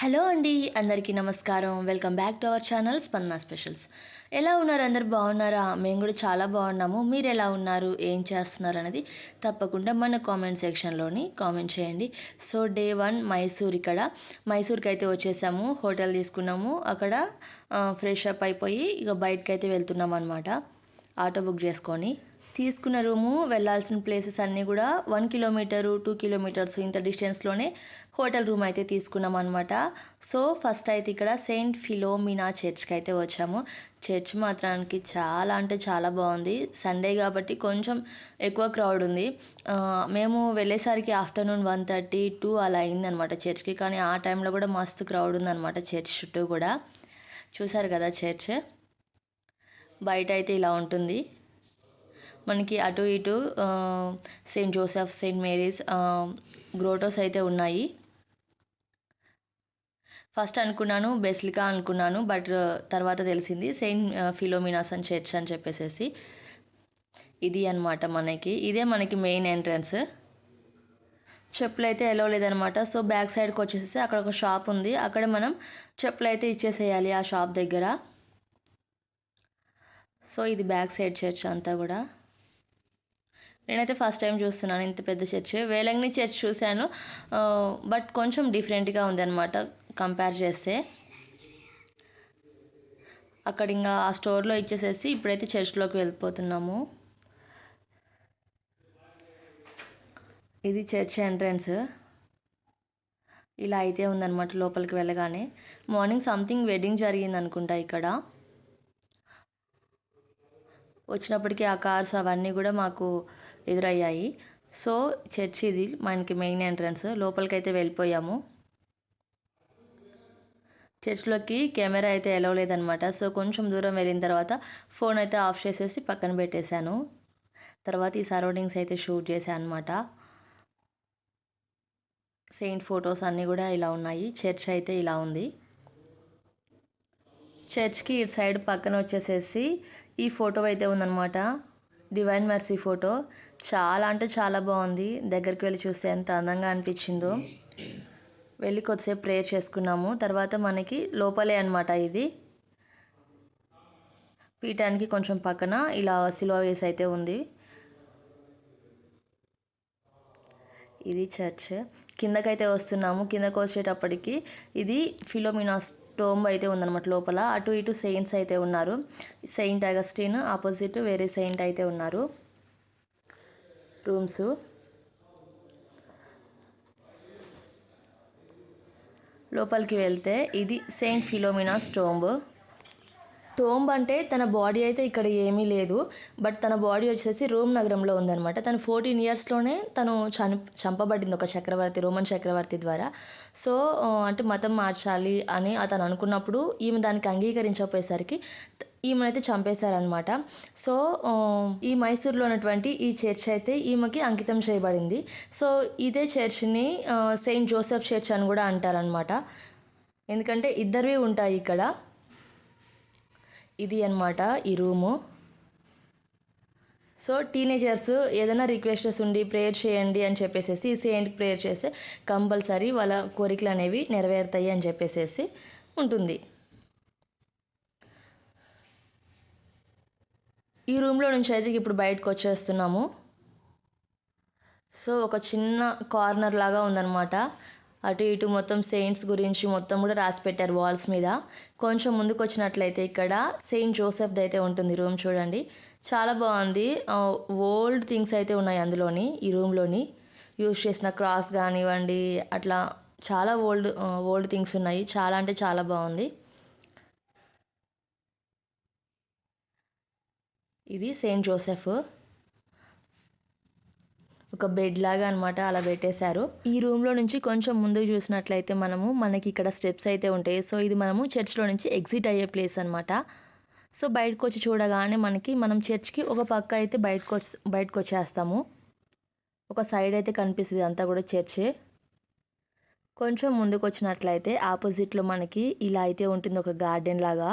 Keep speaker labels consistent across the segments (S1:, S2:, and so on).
S1: Hello అండి అందరికీ నమస్కారం. Welcome back to our channel Spandana specials. ఎలా ఉన్నారు? అందరు బాగున్నారా? మేము కూడా చాలా బాగున్నాము. మీరు ఎలా ఉన్నారు? ఏం చేస్తున్నారు? అనేది తప్పకుండా మన కామెంట్ సెక్షన్లోని కామెంట్ చేయండి. సో డే వన్ మైసూర్ ఇక్కడ. మైసూర్కి అయితే వచ్చేసాము. హోటల్ తీసుకున్నాము. అక్కడ ఫ్రెష్ అప్ అయిపోయి ఇక బయటకు అయితే వెళ్తున్నాం అనమాట ఆటో బుక్ చేసుకొని. తీసుకున్న రూము వెళ్ళాల్సిన ప్లేసెస్ అన్నీ కూడా వన్ కిలోమీటరు టూ కిలోమీటర్స్ ఇంత డిస్టెన్స్లోనే హోటల్ రూమ్ అయితే తీసుకున్నాం అనమాట సో ఫస్ట్ అయితే ఇక్కడ సెయింట్ ఫిలోమినా చర్చ్కి అయితే వచ్చాము. చర్చ్ మాత్రానికి చాలా అంటే చాలా బాగుంది. సండే కాబట్టి కొంచెం ఎక్కువ క్రౌడ్ ఉంది. మేము వెళ్ళేసరికి ఆఫ్టర్నూన్ వన్ థర్టీ టూ అలా అయిందనమాట చర్చ్కి కానీ ఆ టైంలో కూడా మస్తు క్రౌడ్ ఉందన్నమాట చర్చ్ చుట్టూ కూడా. చూసారు కదా చర్చ్ బయట అయితే ఇలా ఉంటుంది. మనకి అటు ఇటు saint Joseph saint Mary's grottos అయితే ఉన్నాయి. ఫస్ట్ అనుకున్నాను బెస్లికా అనుకున్నాను బట్ తర్వాత తెలిసింది సెయింట్ ఫిలోమినాస్ అని చర్చ్ అని చెప్పేసేసి. ఇది అన్నమాట మనకి. ఇదే మనకి మెయిన్ ఎంట్రన్స్ చెప్పులు అయితే ఎలో లేదనమాట సో బ్యాక్ సైడ్కి వచ్చేసి అక్కడ ఒక షాప్ ఉంది. అక్కడ మనం చెప్పులు అయితే ఇచ్చేసేయాలి ఆ షాప్ దగ్గర. సో ఇది బ్యాక్ సైడ్ చర్చ్ అంతా కూడా. నేనైతే ఫస్ట్ టైం చూస్తున్నాను ఇంత పెద్ద చర్చ్. వేలంగిని చర్చ్ చూశాను. బట్ కొంచెం డిఫరెంట్గా ఉందన్నమాట కంపేర్ చేస్తే. అక్కడ ఇంకా ఆ స్టోర్లో ఇచ్చేసేసి ఇప్పుడైతే చర్చ్లోకి వెళ్ళిపోతున్నాము. ఇది చర్చ్ ఎంట్రన్స్ ఇలా అయితే ఉందన్నమాట లోపలికి వెళ్ళగానే. మార్నింగ్ సంథింగ్ వెడ్డింగ్ జరిగింది అనుకుంటా ఇక్కడ. వచ్చినప్పటికీ ఆ కార్స్ అవన్నీ కూడా మాకు ఎదురయ్యాయి. సో చర్చ్ ఇది మనకి మెయిన్ ఎంట్రన్స్. లోపలికి అయితే వెళ్ళిపోయాము. చర్చ్లోకి కెమెరా అయితే ఎలవ్ లేదనమాట. సో కొంచెం దూరం వెళ్ళిన తర్వాత ఫోన్ అయితే ఆఫ్ చేసేసి పక్కన పెట్టేశాను. తర్వాత ఈ సరౌండింగ్స్ అయితే షూట్ చేశాను అనమాట సెయింట్ ఫొటోస్ అన్నీ కూడా ఇలా ఉన్నాయి. చర్చ్ అయితే ఇలా ఉంది. చర్చ్కి ఇటు సైడ్ పక్కన వచ్చేసేసి ఈ ఫోటో అయితే ఉందన్నమాట. Divine mercy photo. చాలా అంటే చాలా బాగుంది. దగ్గరికి వెళ్ళి చూస్తే ఎంత అందంగా అనిపించిందో. వెళ్ళి కొద్దిసేపు ప్రేయర్ చేసుకున్నాము. తర్వాత మనకి లోపలే అనమాట ఇది. పీఠానికి కొంచెం పక్కన ఇలా సిలువ వేసి అయితే ఉంది. ఇది చర్చ్. కిందకైతే వస్తున్నాము. కిందకు వచ్చేటప్పటికి ఇది ఫిలోమినాస్ టోంబ్ అయితే ఉందన్నమాట లోపల. అటు ఇటు సెయింట్స్ అయితే ఉన్నారు. సెయింట్ అగస్టిన్ ఆపోజిట్ వేరే సెయింట్ అయితే ఉన్నారు. రూమ్స్. లోపలికి వెళ్తే ఇది సెయింట్ ఫిలోమినాస్ స్టోంబు. టోంబ్ అంటే తన బాడీ అయితే ఇక్కడ ఏమీ లేదు. బట్ తన బాడీ వచ్చేసి రోమ్ నగరంలో ఉందనమాట తను ఫోర్టీన్ ఇయర్స్లోనే తను చని చంపబడింది ఒక చక్రవర్తి రోమన్ చక్రవర్తి ద్వారా. సో అంటే మతం మార్చాలి అని అతను అనుకున్నప్పుడు ఈమె దానికి అంగీకరించకపోయేసరికి ఈమెనైతే చంపేశారనమాట సో ఈ మైసూర్లో ఉన్నటువంటి ఈ చర్చ్ అయితే ఈమెకి అంకితం చేయబడింది. సో ఇదే చర్చ్ని సెయింట్ జోసెఫ్ చర్చ్ అని కూడా అంటారనమాట ఎందుకంటే ఇద్దరివి ఉంటాయి ఇక్కడ. ఇది అన్నమాట ఈ రూము. సో టీనేజర్స్ ఏదైనా రిక్వెస్ట్స్ ఉండి ప్రేయర్ చేయండి అని చెప్పేసేసి ఈ సెయింట్కి ప్రేయర్ చేస్తే కంపల్సరీ వాళ్ళ కోరికలు అనేవి నెరవేరుతాయి అని చెప్పేసేసి ఉంటుంది. ఈ రూమ్లో నుంచి అయితే ఇప్పుడు బయటకు వచ్చేస్తున్నాము. సో ఒక చిన్న కార్నర్ లాగా ఉందన్నమాట. అటు ఇటు మొత్తం సెయింట్స్ గురించి మొత్తం కూడా రాసి పెట్టారు వాల్స్ మీద. కొంచెం ముందుకు వచ్చినట్లయితే ఇక్కడ సెయింట్ జోసెఫ్ది అయితే ఉంటుంది రూమ్ చూడండి. చాలా బాగుంది. ఓల్డ్ థింగ్స్ అయితే ఉన్నాయి అందులోని ఈ రూమ్లోని యూజ్ చేసిన క్రాస్ కానివ్వండి అట్లా చాలా ఓల్డ్ ఓల్డ్ థింగ్స్ ఉన్నాయి. చాలా అంటే చాలా బాగుంది. ఇది సెయింట్ జోసెఫ్ ఒక బెడ్ లాగా అనమాట అలా పెట్టేశారు. ఈ రూమ్లో నుంచి కొంచెం ముందుకు చూసినట్లయితే మనము మనకి ఇక్కడ స్టెప్స్ అయితే ఉంటాయి. సో ఇది మనము చర్చ్లో నుంచి ఎగ్జిట్ అయ్యే ప్లేస్ అనమాట సో బయటకు వచ్చి చూడగానే మనకి మనం చర్చ్కి ఒక పక్క అయితే బయటకు బయటకు వచ్చేస్తాము. ఒక సైడ్ అయితే కనిపిస్తుంది అంతా కూడా చర్చే కొంచెం ముందుకు వచ్చినట్లయితే ఆపోజిట్లో మనకి ఇలా అయితే ఉంటుంది ఒక గార్డెన్ లాగా.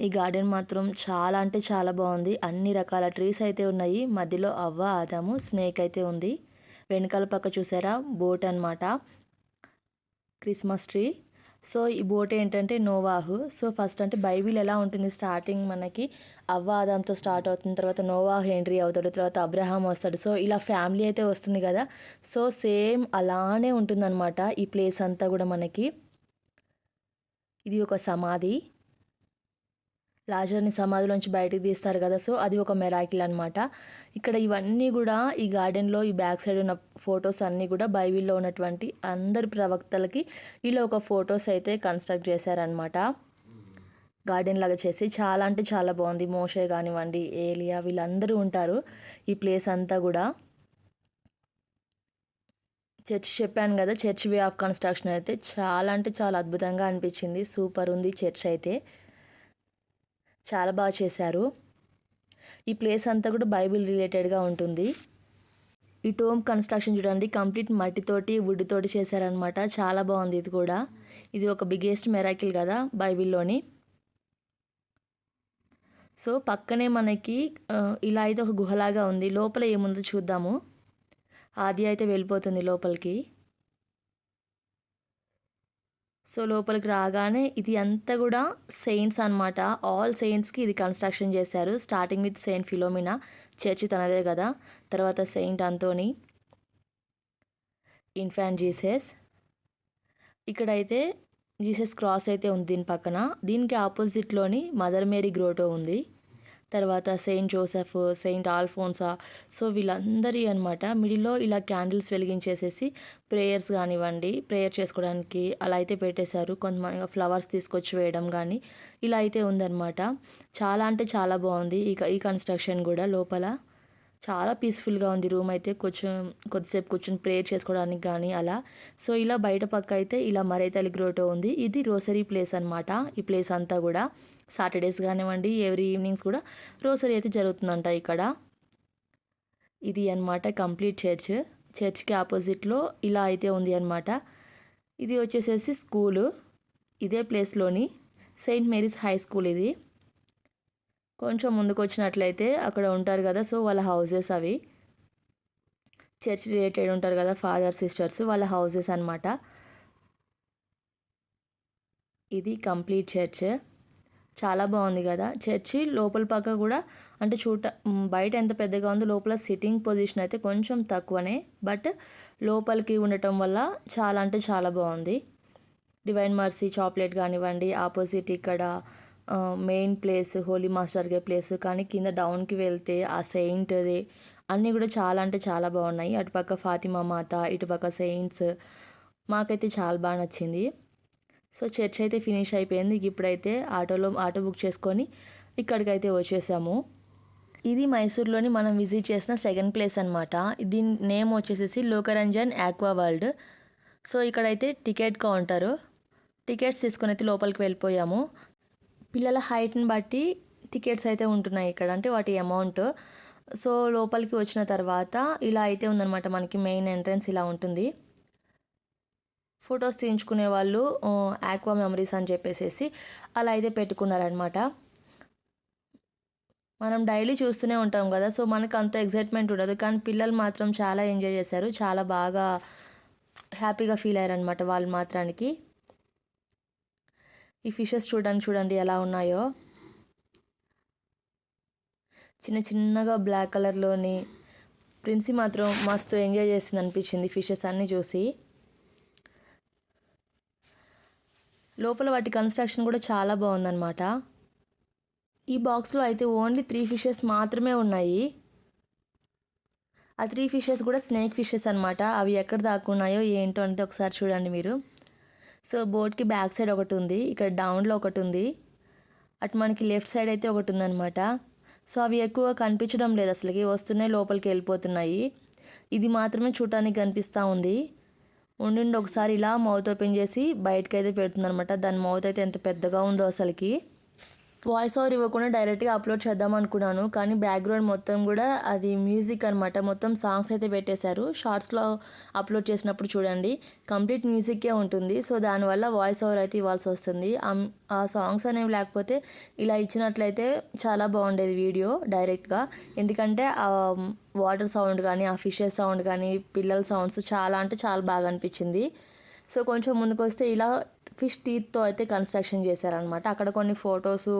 S1: ఈ గార్డెన్ మాత్రం చాలా అంటే చాలా బాగుంది. అన్ని రకాల ట్రీస్ అయితే ఉన్నాయి. మధ్యలో అవ్వ ఆదాము స్నేక్ అయితే ఉంది. వెనకాల పక్క చూసారా? బోట్ అన్నమాట. Christmas tree. సో ఈ బోట్ ఏంటంటే నోవాహు. సో ఫస్ట్ అంటే బైబిల్ ఎలా ఉంటుంది స్టార్టింగ్ మనకి? అవ్వ ఆదాంతో స్టార్ట్ అవుతుంది తర్వాత నోవా హెన్రీ అవుతాడు తర్వాత అబ్రహాం వస్తాడు. సో ఇలా ఫ్యామిలీ అయితే వస్తుంది కదా. సో సేమ్ అలానే ఉంటుందన్నమాట ఈ ప్లేస్ అంతా కూడా మనకి. ఇది ఒక సమాధి. రాజాని సమాధిలోంచి బయటకు తీస్తారు కదా. సో అది ఒక మెరాకిల్ అనమాట ఇక్కడ ఇవన్నీ కూడా ఈ గార్డెన్లో ఈ బ్యాక్ సైడ్ ఉన్న ఫొటోస్ అన్నీ కూడా బైబిల్లో ఉన్నటువంటి అందరి ప్రవక్తలకి ఇలా ఒక ఫొటోస్ అయితే కన్స్ట్రక్ట్ చేశారనమాట గార్డెన్ లాగా చేసి చాలా అంటే చాలా బాగుంది. మోషే కానివ్వండి ఏలియా వీళ్ళందరూ ఉంటారు ఈ ప్లేస్ అంతా కూడా. చర్చ్ చెప్పాను కదా చర్చ్ వే ఆఫ్ కన్స్ట్రక్షన్ అయితే చాలా అంటే చాలా అద్భుతంగా అనిపించింది. సూపర్ ఉంది చర్చ్ అయితే. చాలా బాగా చేశారు. ఈ ప్లేస్ అంతా కూడా బైబిల్ రిలేటెడ్గా ఉంటుంది. ఈ టోమ్ కన్స్ట్రక్షన్ చూడండి కంప్లీట్ మట్టితోటి వుడ్ తోటి చేశారనమాట చాలా బాగుంది ఇది కూడా. ఇది ఒక బిగ్గెస్ట్ మెరాకిల్ కదా బైబిల్లోని. సో పక్కనే మనకి ఇలా అయితే ఒక గుహలాగా ఉంది. లోపల ఏముందో చూద్దాము. ఆది అయితే వెళ్ళిపోతుంది లోపలికి. సో లోపలికి రాగానే ఇది అంతా కూడా సెయింట్స్ అన్నమాట. ఆల్ సెయింట్స్కి ఇది కన్స్ట్రక్షన్ చేశారు. Starting with saint Philomena church తనదే కదా. తర్వాత సెయింట్ అంతోని ఇన్ఫాంట్ జీసస్ ఇక్కడైతే జీసస్ క్రాస్ అయితే ఉంది దీని పక్కన. దీనికి ఆపోజిట్లోని మదర్ మేరీ గ్రోటో ఉంది. తర్వాత saint Joseph saint Alphonsa. So వీళ్ళందరి అనమాట మిడిల్లో ఇలా క్యాండిల్స్ వెలిగించేసేసి ప్రేయర్స్ కానివ్వండి ప్రేయర్ చేసుకోవడానికి అలా అయితే పెట్టేశారు. కొంతమంది ఫ్లవర్స్ తీసుకొచ్చి వేయడం కానీ ఇలా అయితే ఉందన్నమాట. చాలా అంటే చాలా బాగుంది ఈ ఈ కన్స్ట్రక్షన్ కూడా లోపల. చాలా పీస్ఫుల్గా ఉంది. రూమ్ అయితే కొంచెం కొద్దిసేపు కూర్చొని ప్రేయర్ చేసుకోవడానికి కానీ అలా. సో ఇలా బయట పక్క అయితే ఇలా మరైతలి గ్రోటో ఉంది. ఇది రోసరీ ప్లేస్ అనమాట ఈ ప్లేస్ అంతా కూడా సాటర్డేస్ కానివ్వండి ఎవ్రీ ఈవినింగ్స్ కూడా రోసరీ అయితే జరుగుతుందంట ఇక్కడ. ఇది అన్నమాట కంప్లీట్ చర్చ్ చర్చ్కి ఆపోజిట్లో ఇలా అయితే ఉంది అనమాట ఇది వచ్చేసేసి స్కూలు ఇదే ప్లేస్లోని సెయింట్ మేరీస్ హై స్కూల్ ఇది. కొంచెం ముందుకు వచ్చినట్లయితే అక్కడ ఉంటారు కదా సో వాళ్ళ హౌసెస్ అవి. చర్చ్ రిలేటెడ్ ఉంటారు కదా ఫాదర్ సిస్టర్స్ వాళ్ళ హౌసెస్ అనమాట ఇది కంప్లీట్ చర్చ్. చాలా బాగుంది కదా. చర్చి లోపల పక్క కూడా అంటే చూట బయట ఎంత పెద్దగా ఉందో లోపల సిట్టింగ్ పొజిషన్ అయితే కొంచెం తక్కువనే బట్ లోపలికి ఉండటం వల్ల చాలా అంటే చాలా బాగుంది. డివైన్ మర్సీ చాక్లెట్ కానివ్వండి ఆపోజిట్ ఇక్కడ మెయిన్ ప్లేస్ హోలీ మాస్టర్గే ప్లేస్ కానీ కింద డౌన్కి వెళ్తే ఆ సెయింట్ది అన్నీ కూడా చాలా అంటే చాలా బాగున్నాయి. అటుపక్క ఫాతిమా మాత ఇటుపక్క సెయింట్స్ మాకైతే చాలా బాగా నచ్చింది. సో చర్చ్ అయితే ఫినిష్ అయిపోయింది. ఇప్పుడైతే ఆటోలో ఆటో బుక్ చేసుకొని ఇక్కడికైతే వచ్చేసాము. ఇది మైసూర్లోని మనం విజిట్ చేసిన సెకండ్ ప్లేస్ అనమాట దీని నేమ్ వచ్చేసేసి లోకరంజన్ ఆక్వా వరల్డ్ సో ఇక్కడైతే టికెట్ కౌంటరు టికెట్స్ తీసుకొని అయితే లోపలికి వెళ్ళిపోయాము. పిల్లల హైట్ని బట్టి టికెట్స్ అయితే ఉంటున్నాయి ఇక్కడ. అంటే వాటి అమౌంట్. సో లోపలికి వచ్చిన తర్వాత ఇలా అయితే ఉందన్నమాట మనకి మెయిన్ ఎంట్రన్స్ ఇలా ఉంటుంది. ఫొటోస్ తీయించుకునే వాళ్ళు ఆక్వా మెమరీస్ అని చెప్పేసేసి అలా అయితే పెట్టుకున్నారనమాట మనం డైలీ చూస్తూనే ఉంటాం కదా సో మనకు అంత ఎగ్జైట్మెంట్ ఉండదు. కానీ పిల్లలు మాత్రం చాలా ఎంజాయ్ చేశారు. చాలా బాగా హ్యాపీగా ఫీల్ అయ్యారనమాట వాళ్ళు మాత్రానికి. ఈ ఫిషెస్ చూడండి చూడండి ఎలా ఉన్నాయో. చిన్న చిన్నగా బ్లాక్ కలర్లోని ప్రిన్సీ మాత్రం మస్తు ఎంజాయ్ చేసింది అనిపించింది ఫిషెస్ అన్నీ చూసి. లోపల వాటి కన్స్ట్రక్షన్ కూడా చాలా బాగుందన్నమాట. ఈ బాక్స్లో అయితే ఓన్లీ త్రీ ఫిషెస్ మాత్రమే ఉన్నాయి. ఆ త్రీ ఫిషెస్ కూడా స్నేక్ ఫిషెస్ అనమాట అవి ఎక్కడ దాక్కున్నాయో ఏంటో అంటే ఒకసారి చూడండి మీరు. సో బోట్కి బ్యాక్ సైడ్ ఒకటి ఉంది ఇక్కడ డౌన్లో ఒకటి ఉంది అటు మనకి లెఫ్ట్ సైడ్ అయితే ఒకటి ఉందన్నమాట సో అవి ఎక్కువ కనిపించడం లేదు అసలుకి వస్తున్నాయి లోపలికి వెళ్ళిపోతున్నాయి. ఇది మాత్రమే చూడటానికి కనిపిస్తూ ఉంది. ఉండి ఒకసారి ఇలా మౌత్ ఓపెన్ చేసి బయటకైతే అయితే దాని మౌత్ అయితే ఎంత పెద్దగా ఉందో అసలుకి. వాయిస్ ఓవర్ ఇవ్వకుండా డైరెక్ట్గా అప్లోడ్ చేద్దాం అనుకున్నాను. కానీ బ్యాక్గ్రౌండ్ మొత్తం కూడా అది మ్యూజిక్ అనమాట మొత్తం సాంగ్స్ అయితే పెట్టేశారు. షార్ట్స్లో అప్లోడ్ చేసినప్పుడు చూడండి. కంప్లీట్ మ్యూజిక్కే ఉంటుంది. సో దానివల్ల వాయిస్ ఓవర్ అయితే ఇవ్వాల్సి వస్తుంది. ఆ- సాంగ్స్ అనేవి లేకపోతే ఇలా ఇచ్చినట్లయితే చాలా బాగుండేది వీడియో డైరెక్ట్గా ఎందుకంటే ఆ వాటర్ సౌండ్ కానీ ఆ ఫిషెస్ సౌండ్ కానీ పిల్లల సౌండ్స్ చాలా అంటే చాలా బాగా అనిపించింది. సో కొంచెం ముందుకు వస్తే ఇలా ఫిష్ టీత్తో అయితే కన్స్ట్రక్షన్ చేశారనమాట అక్కడ కొన్ని ఫొటోస్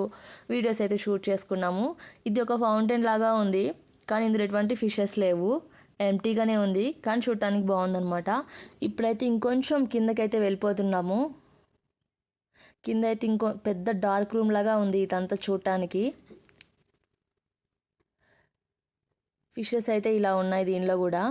S1: వీడియోస్ అయితే షూట్ చేసుకున్నాము. ఇది ఒక ఫౌంటైన్ లాగా ఉంది కానీ ఇందులో ఎటువంటి ఫిషెస్ లేవు. ఎంటీగానే ఉంది కానీ చూడటానికి బాగుందనమాట ఇప్పుడైతే ఇంకొంచెం కిందకైతే వెళ్ళిపోతున్నాము. కింద అయితే ఇంకో పెద్ద డార్క్ రూమ్ లాగా ఉంది ఇదంతా చూడటానికి. ఫిషెస్ అయితే ఇలా ఉన్నాయి దీనిలో కూడా.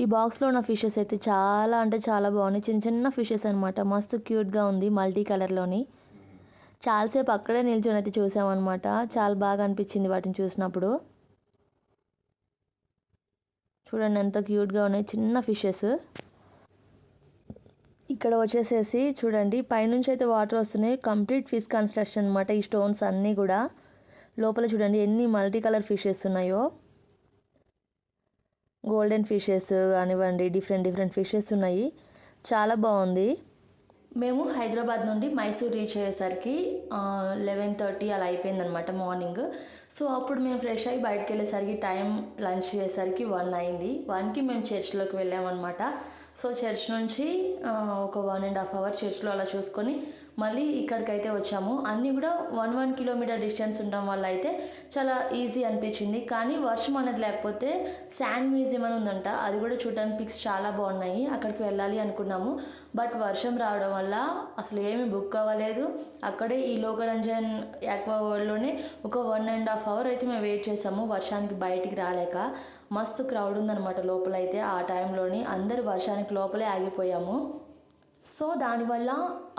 S1: ఈ బాక్స్లో ఉన్న ఫిషెస్ అయితే చాలా అంటే చాలా బాగున్నాయి. చిన్న చిన్న ఫిషెస్ అనమాట మస్తు క్యూట్గా ఉంది మల్టీ కలర్లోని. చాలాసేపు అక్కడే నిల్చొని అయితే చూసామన్నమాట. చాలా బాగా అనిపించింది వాటిని చూసినప్పుడు. చూడండి ఎంత క్యూట్గా ఉన్నాయి చిన్న ఫిషెస్. ఇక్కడ వచ్చేసేసి చూడండి పైనుంచి అయితే వాటర్ వస్తున్నాయి. కంప్లీట్ ఫిష్ కన్స్ట్రక్షన్ అనమాట ఈ స్టోన్స్ అన్నీ కూడా. లోపల చూడండి ఎన్ని మల్టీ కలర్ ఫిషెస్ ఉన్నాయో. గోల్డెన్ ఫిషెస్ కానివ్వండి డిఫరెంట్ డిఫరెంట్ ఫిషెస్ ఉన్నాయి. చాలా బాగుంది. మేము హైదరాబాద్ నుండి మైసూర్ రీచ్ అయ్యేసరికి లెవెన్ థర్టీ అలా అయిపోయిందనమాట మార్నింగ్. సో అప్పుడు మేము ఫ్రెష్ అయ్యి బయటకు వెళ్ళేసరికి టైం లంచ్ చేసేసరికి వన్ అయింది. వన్కి మేము చర్చ్లోకి వెళ్ళామన్నమాట. సో చర్చ్ నుంచి ఒక వన్ అండ్ హాఫ్ అవర్ చర్చ్లో అలా చూసుకొని మళ్ళీ ఇక్కడికైతే వచ్చాము. అన్నీ కూడా వన్ వన్ కిలోమీటర్ డిస్టెన్స్ ఉండడం వల్ల అయితే చాలా ఈజీ అనిపించింది. కానీ వర్షం అనేది లేకపోతే శాండ్ మ్యూజియం అని ఉందంట. అది కూడా చూడడానికి పిక్స్ చాలా బాగున్నాయి. అక్కడికి వెళ్ళాలి అనుకున్నాము. బట్ వర్షం రావడం వల్ల అసలు ఏమీ బుక్ అవ్వలేదు అక్కడే ఈ లోకరంజన్ యాక్వా వరల్డ్లోనే ఒక వన్ అండ్ హాఫ్ అవర్ అయితే మేము వెయిట్ చేసాము. వర్షానికి బయటికి రాలేక మస్తు క్రౌడ్ ఉందన్నమాట లోపల అయితే ఆ టైంలోని. అందరు వర్షానికి లోపలే ఆగిపోయాము. సో దానివల్ల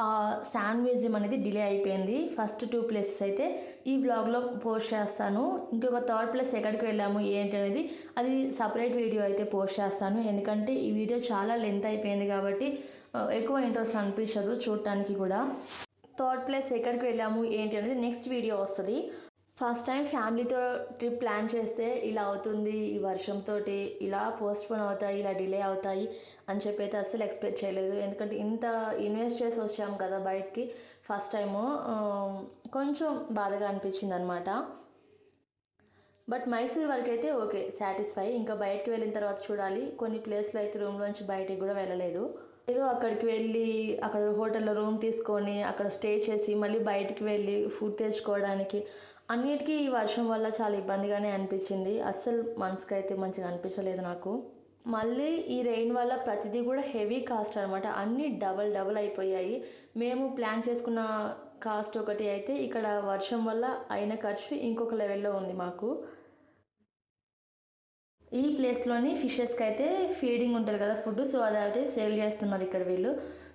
S1: ఆ శాండ్ మ్యూజియం అనేది డిలే అయిపోయింది. ఫస్ట్ టూ ప్లేసెస్ అయితే ఈ బ్లాగ్లో పోస్ట్ చేస్తాను. ఇంకొక థర్డ్ ప్లేస్ ఎక్కడికి వెళ్ళాము ఏంటి అనేది అది సపరేట్ వీడియో అయితే పోస్ట్ చేస్తాను. ఎందుకంటే ఈ వీడియో చాలా లెంత్ అయిపోయింది కాబట్టి ఎక్కువ ఇంట్రెస్ట్ అనిపించదు చూడటానికి కూడా. థర్డ్ ప్లేస్ ఎక్కడికి వెళ్ళాము ఏంటి అనేది నెక్స్ట్ వీడియో వస్తుంది. ఫస్ట్ టైం ఫ్యామిలీతో ట్రిప్ ప్లాన్ చేస్తే ఇలా అవుతుంది ఈ వర్షంతో ఇలా పోస్ట్పోన్ అవుతాయి ఇలా డిలే అవుతాయి అని చెప్పి అయితే అస్సలు ఎక్స్పెక్ట్ చేయలేదు. ఎందుకంటే ఇంత ఇన్వెస్ట్ చేసి వచ్చాము కదా బయటికి ఫస్ట్ టైము కొంచెం బాధగా అనిపించింది అనమాట బట్ మైసూర్ వరకు అయితే ఓకే సాటిస్ఫై. ఇంకా బయటకు వెళ్ళిన తర్వాత చూడాలి. కొన్ని ప్లేస్లో అయితే రూమ్లోంచి బయటికి కూడా వెళ్ళలేదు. ఏదో అక్కడికి వెళ్ళి అక్కడ హోటల్లో రూమ్ తీసుకొని అక్కడ స్టే చేసి మళ్ళీ బయటికి వెళ్ళి ఫుడ్ తెచ్చుకోవడానికి అన్నిటికీ ఈ వర్షం వల్ల చాలా ఇబ్బందిగానే అనిపించింది. అస్సలు మనసుకి అయితే మంచిగా అనిపించలేదు నాకు. మళ్ళీ ఈ రెయిన్ వల్ల ప్రతిదీ కూడా హెవీ కాస్ట్ అనమాట అన్నీ డబల్ డబల్ అయిపోయాయి. మేము ప్లాన్ చేసుకున్న కాస్ట్ ఒకటి అయితే ఇక్కడ వర్షం వల్ల అయిన ఖర్చు ఇంకొక లెవెల్లో ఉంది మాకు. ఈ ప్లేస్లోని ఫిషెస్కి అయితే ఫీడింగ్ ఉంటుంది కదా ఫుడ్ సో అది అయితే సేల్ చేస్తున్నారు ఇక్కడ వీళ్ళు.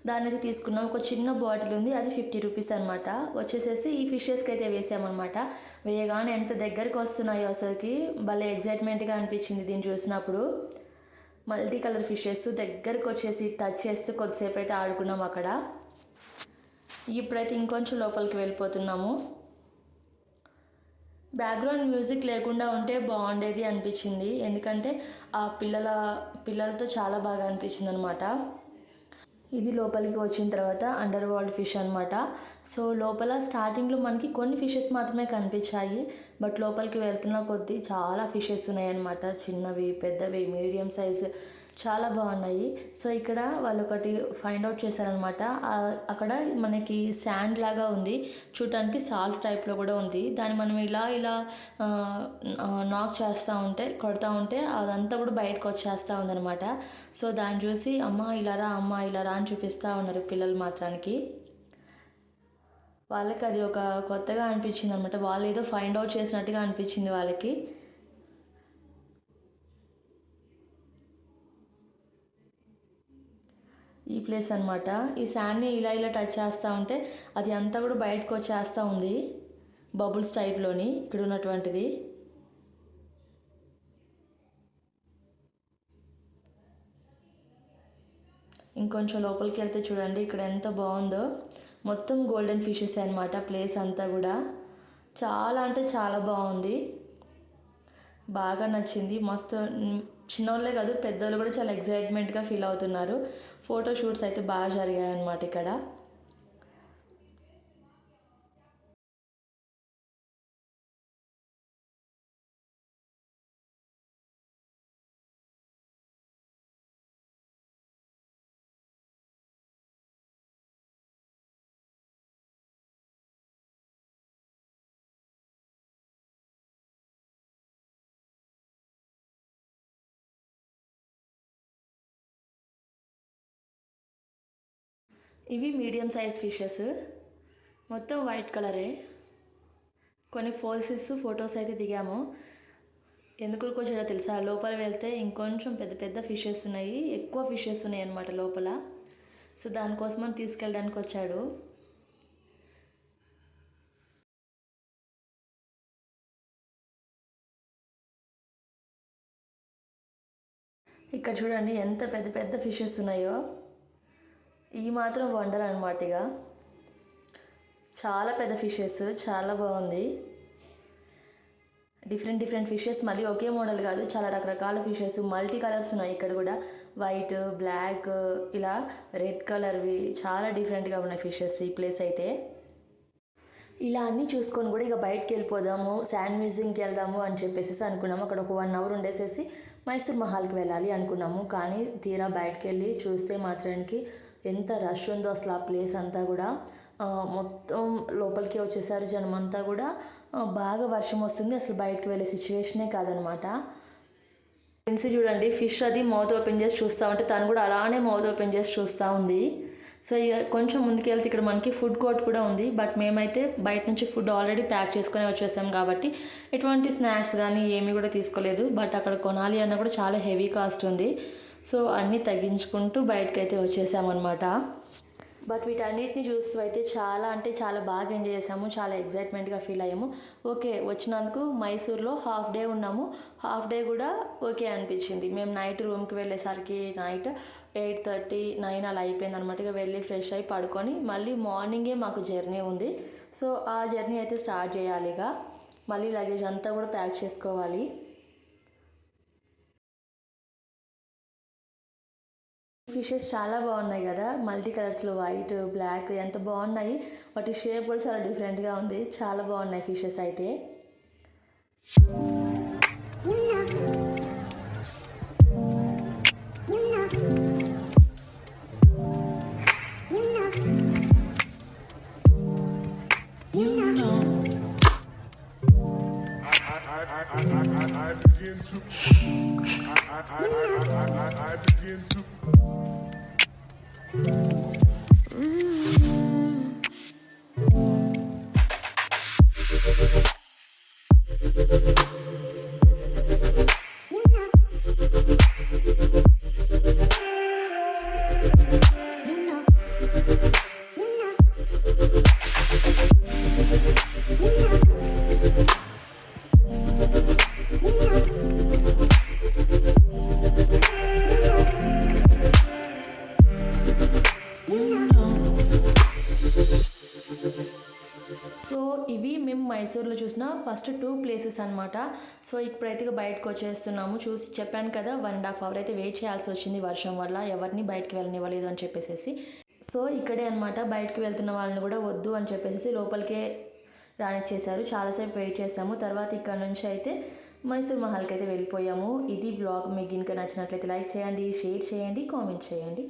S1: దానికి తీసుకున్నాం ఒక చిన్న బాటిల్ ఉంది అది ఫిఫ్టీ రూపీస్ అనమాట వచ్చేసేసి ఈ ఫిషెస్కి అయితే వేసామన్నమాట. వేయగానే ఎంత దగ్గరకు వస్తున్నాయో అసలుకి భలే ఎగ్జైట్మెంట్గా అనిపించింది దీన్ని చూసినప్పుడు. మల్టీ కలర్ ఫిషెస్ దగ్గరకు వచ్చేసి టచ్ చేస్తూ కొద్దిసేపు అయితే ఆడుకున్నాం అక్కడ. ఇప్పుడైతే ఇంకొంచెం లోపలికి వెళ్ళిపోతున్నాము. బ్యాక్గ్రౌండ్ మ్యూజిక్ లేకుండా ఉంటే బాగుండేది అనిపించింది. ఎందుకంటే ఆ పిల్లల పిల్లలతో చాలా బాగా అనిపించింది అనమాట ఇది లోపలికి వచ్చిన తర్వాత అండర్ వరల్డ్ ఫిష్ అనమాట సో లోపల స్టార్టింగ్లో మనకి కొన్ని ఫిషెస్ మాత్రమే కనిపించాయి. బట్ లోపలికి వెళ్తున్న కొద్దీ చాలా ఫిషెస్ ఉన్నాయన్నమాట. చిన్నవి పెద్దవి మీడియం సైజ్ చాలా బాగున్నాయి. సో ఇక్కడ వాళ్ళు ఒకటి ఫైండ్ అవుట్ చేశారనమాట అక్కడ మనకి శాండ్ లాగా ఉంది. చూడటానికి సాల్ట్ టైప్లో కూడా ఉంది. దాన్ని మనం ఇలా ఇలా నాక్ చేస్తూ ఉంటే కొడతా ఉంటే అదంతా కూడా బయటకు వచ్చేస్తూ ఉందనమాట. సో దాన్ని చూసి అమ్మ ఇలా రా అమ్మ ఇలా రా అని చూపిస్తూ ఉన్నారు పిల్లలు మాత్రానికి. వాళ్ళకి అది ఒక కొత్తగా అనిపించింది అనమాట వాళ్ళు ఏదో ఫైండ్ అవుట్ చేసినట్టుగా అనిపించింది వాళ్ళకి. ఈ ప్లేస్ అనమాట ఈ శాండ్ని ఇలా ఇలా టచ్ చేస్తూ ఉంటే అది అంతా కూడా బయటకు వచ్చేస్తూ ఉంది. బబుల్స్ టైప్లోని ఇక్కడ ఉన్నటువంటిది. ఇంకొంచెం లోపలికి వెళ్తే చూడండి ఇక్కడ ఎంత బాగుందో. మొత్తం గోల్డెన్ ఫిషెస్ అనమాట ప్లేస్ అంతా కూడా. చాలా అంటే చాలా బాగుంది. బాగా నచ్చింది. మస్తు చిన్నోళ్ళే కాదు పెద్దోళ్ళు కూడా చాలా ఎగ్జైట్మెంట్గా ఫీల్ అవుతున్నారు. ఫోటో షూట్స్ అయితే బాగా జరిగాయి అన్నమాట ఇక్కడ. ఇవి మీడియం సైజ్ ఫిషెస్. మొత్తం వైట్ కలరే. కొన్ని ఫోల్సెస్ ఫొటోస్ అయితే దిగాము. ఎందుకు వచ్చాడో తెలుసా? లోపల వెళ్తే ఇంకొంచెం పెద్ద పెద్ద ఫిషెస్ ఉన్నాయి. ఎక్కువ ఫిషెస్ ఉన్నాయి అనమాట లోపల. సో దానికోసమని తీసుకెళ్ళడానికి వచ్చాడు. ఇక్కడ చూడండి ఎంత పెద్ద పెద్ద ఫిషెస్ ఉన్నాయో. ఈ మాత్రం వండర్ అనమాట ఇక. చాలా పెద్ద ఫిషెస్ చాలా బాగుంది. డిఫరెంట్ డిఫరెంట్ ఫిషెస్ మళ్ళీ ఒకే మోడల్ కాదు చాలా రకరకాల ఫిషెస్ మల్టీ కలర్స్ ఉన్నాయి ఇక్కడ కూడా. వైట్ బ్లాక్ ఇలా రెడ్ కలర్వి చాలా డిఫరెంట్గా ఉన్నాయి ఫిషెస్ ఈ ప్లేస్ అయితే. ఇలా అన్నీ చూసుకొని కూడా ఇక బయటకు వెళ్ళిపోదాము శాండ్ మ్యూజియంకి వెళ్దాము అని చెప్పేసి అనుకున్నాము. అక్కడ ఒక వన్ అవర్ ఉండేసేసి మైసూర్ మహల్కి వెళ్ళాలి అనుకున్నాము. కానీ తీరా బయటకు వెళ్ళి చూస్తే మాత్రానికి ఎంత రష్ ఉందో అసలు ఆ ప్లేస్ అంతా కూడా. మొత్తం లోపలికి వచ్చేసారు జనం అంతా కూడా. బాగా వర్షం వస్తుంది. అసలు బయటకు వెళ్ళే సిచ్యువేషనే కాదనమాట. ఫ్రెండ్స్ చూడండి ఫిష్ అది మౌత్ ఓపెన్ చేసి చూస్తూ ఉంటే తను కూడా అలానే మౌత్ ఓపెన్ చేసి చూస్తూ ఉంది. సో ఇక కొంచెం ముందుకెళ్తే ఇక్కడ మనకి ఫుడ్ కోర్ట్ కూడా ఉంది. బట్ మేమైతే బయట నుంచి ఫుడ్ ఆల్రెడీ ప్యాక్ చేసుకొని వచ్చేసాం కాబట్టి ఎటువంటి స్నాక్స్ కానీ ఏమీ కూడా తీసుకోలేదు. బట్ అక్కడ కొనాలి అన్న కూడా చాలా హెవీ కాస్ట్ ఉంది. సో అన్నీ తగ్గించుకుంటూ బయటకైతే వచ్చేసామన్నమాట. బట్ వీటన్నిటిని చూస్తూ అయితే చాలా అంటే చాలా బాగా ఎంజాయ్ చేసాము. చాలా ఎగ్జైట్మెంట్గా ఫీల్ అయ్యాము. ఓకే వచ్చినందుకు మైసూర్లో హాఫ్ డే ఉన్నాము. హాఫ్ డే కూడా ఓకే అనిపించింది. మేము నైట్ రూమ్కి వెళ్ళేసరికి నైట్ ఎయిట్ థర్టీ నైన్ అలా అయిపోయింది అనమాట ఇక వెళ్ళి ఫ్రెష్ అయి పడుకొని మళ్ళీ మార్నింగే మాకు జర్నీ ఉంది. సో ఆ జర్నీ అయితే స్టార్ట్ చేయాలి ఇక. మళ్ళీ లగేజ్ అంతా కూడా ప్యాక్ చేసుకోవాలి. ఫిషెస్ చాలా బాగున్నాయి కదా. మల్టీ కలర్స్లో వైట్ బ్లాక్ ఎంత బాగున్నాయి. వాటి షేప్ కూడా చాలా డిఫరెంట్గా ఉంది. చాలా బాగున్నాయి ఫిషెస్ అయితే.
S2: I, I, I, I, I I, I begin to.
S1: So first two places అనమాట సో ఇప్పుడైతే బయటకు వచ్చేస్తున్నాము చూసి చెప్పాను కదా వన్ అండ్ హాఫ్ అవర్ అయితే వెయిట్ చేయాల్సి వచ్చింది వర్షం వల్ల. ఎవరిని బయటకు వెళ్ళనివ్వలేదు అని చెప్పేసి సో ఇక్కడే అనమాట బయటకు వెళ్తున్న వాళ్ళని కూడా వద్దు అని చెప్పేసి లోపలికే రానిచ్చేశారు. చాలాసేపు వెయిట్ చేసాము తర్వాత ఇక్కడ నుంచి అయితే మైసూర్ మహల్కి అయితే వెళ్ళిపోయాము. ఇది బ్లాగ్ మీకు ఇంకా నచ్చినట్లయితే లైక్ చేయండి షేర్ చేయండి కామెంట్ చేయండి.